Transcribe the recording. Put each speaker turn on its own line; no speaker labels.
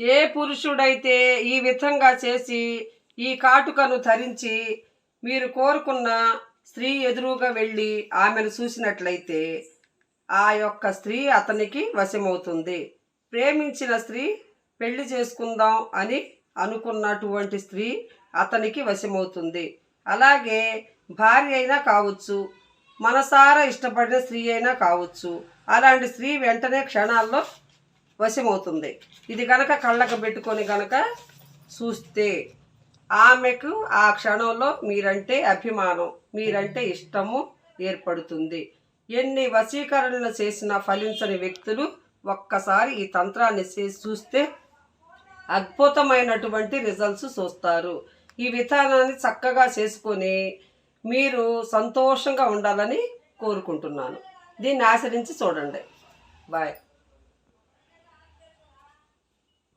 ఏ పురుషుడైతే ఈ విధంగా చేసి ఈ కాటుకను ధరించి మీరు కోరుకున్న స్త్రీ ఎదురుగా వెళ్ళి ఆమెను చూసినట్లయితే ఆ యొక్క స్త్రీ అతనికి వశమవుతుంది. ప్రేమించిన స్త్రీ పెళ్ళి చేసుకుందాం అని అనుకున్నటువంటి స్త్రీ అతనికి వశమవుతుంది. అలాగే భార్య అయినా కావచ్చు మనసారా ఇష్టపడిన స్త్రీ అయినా కావచ్చు అలాంటి స్త్రీ వెంటనే క్షణాల్లో వశమవుతుంది. ఇది గనక కళ్ళకు పెట్టుకొని గనక చూస్తే ఆమెకు ఆ క్షణంలో మీరంటే అభిమానం మీరంటే ఇష్టము ఏర్పడుతుంది. ఎన్ని వశీకరణలు చేసినా ఫలించని వ్యక్తులు ఒక్కసారి ఈ తంత్రాన్ని చూస్తే అద్భుతమైనటువంటి రిజల్ట్స్ చూస్తారు. ఈ విధానాన్ని చక్కగా చేసుకొని మీరు సంతోషంగా ఉండాలని కోరుకుంటున్నాను. దీన్ని ఆచరించి చూడండి. బాయ్.